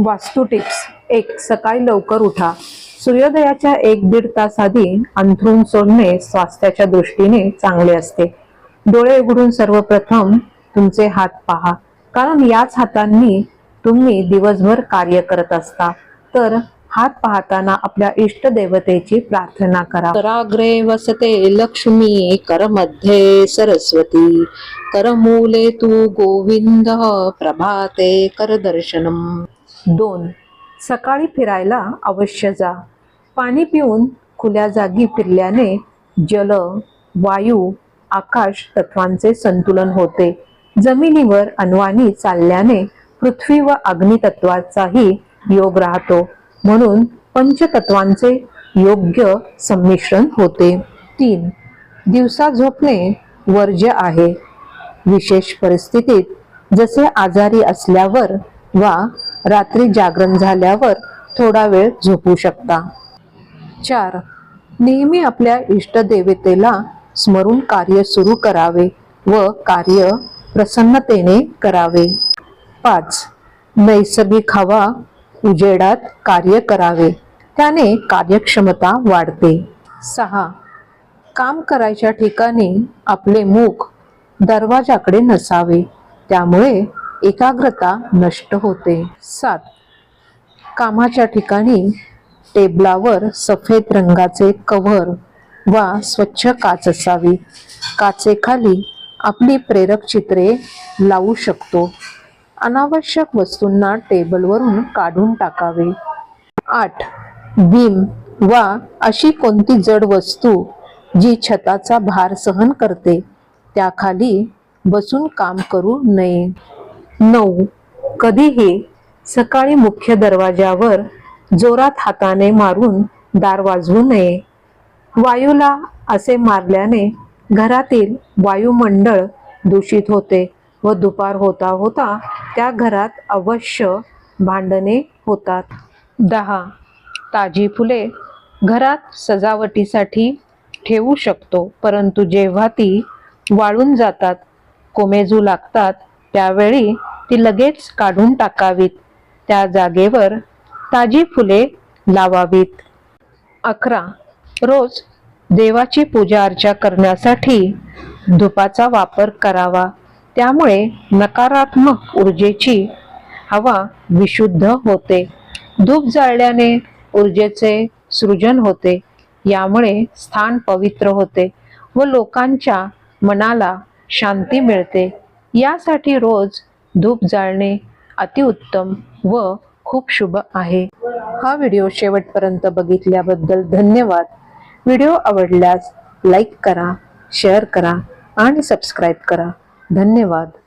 वास्तू टिप्स. एक सकाळी लवकर उठा. सूर्योदयाच्या एक दीड तास आधी अंथरून सोडणे स्वास्थ्याच्या दृष्टीने चांगले असते. डोळे उघडून सर्वप्रथम तुमचे हात पहा. कारण याच हातांनी तुम्ही दिवसभर कार्य करत असता. तर हात पाहताना आपल्या इष्ट देवतेची प्रार्थना करा. कराग्रे वसते लक्ष्मी करमध्ये सरस्वती. करमूले तू गोविंद प्रभाते करदर्शनम. दोन सकाळी फिरायला अवश्य जा. पाणी पिऊन खुल्या जागी फिरल्याने जल वायू आकाश तत्वांचे संतुलन होते. जमिनीवर अनवाणी चालल्याने पृथ्वी व अग्नी तत्वाचाही योग राहतो. म्हणून पंचतत्वांचे योग्य संमिश्रण होते. तीन दिवसा झोपणे वर्ज्य आहे. विशेष परिस्थितीत जसे आजारी असल्यावर वा रात्री जागरण झाल्यावर थोडा वेळ झोपू शकता. चार नेहमी आपल्या इष्टदेवतेला स्मरून कार्य सुरू करावे व कार्य प्रसन्नतेने करावे. पाच नैसर्गिक हवा उजेडात कार्य करावे. त्याने कार्यक्षमता वाढते. सहा. काम करायच्या ठिकाणी आपले मुख दरवाजाकडे नसावे. त्यामुळे एकाग्रता नष्ट होते. सात. कामाच्या ठिकाणी टेबलावर सफेद रंगाचे कव्हर वा स्वच्छ काच असावी. काचेखाली आपली प्रेरक चित्रे लावू शकतो. अनावश्यक वस्तूंना टेबलवरून काढून टाकावे. आठ. बीम वा अशी कोणती जड वस्तू जी छताचा भार सहन करते? त्याखाली बसून काम करू नये. नऊ. कधीही सकाळी मुख्य दरवाजावर जोरात हाताने मारून दार वाजवू नये. वायूला असे मारल्याने घरातील वायुमंडळ दूषित होते व दुपार होता होता त्या घरात अवश्य भांडणे होतात. दहा. ताजी फुले घरात सजावटीसाठी ठेवू शकतो परंतु जेव्हा ती वाळून जातात कोमेजू लागतात त्यावेळी ती लगेच काढून टाकावीत. त्या जागेवर ताजी फुले लावावीत. अकरा. रोज देवाची पूजा अर्चा करण्यासाठी धुपाचा वापर करावा. त्यामुळे नकारात्मक ऊर्जेची हवा विशुद्ध होते. धूप जाळल्याने ऊर्जेचे सृजन होते. यामुळे स्थान पवित्र होते व लोकांच्या मनाला शांती मिळते. यासाठी रोज धूप जाळणे अतिउत्तम व खूप शुभ आहे. हा व्हिडिओ शेवटपर्यंत बघितल्याबद्दल धन्यवाद. व्हिडिओ आवडल्यास लाईक करा शेअर करा आणि सबस्क्राईब करा. धन्यवाद.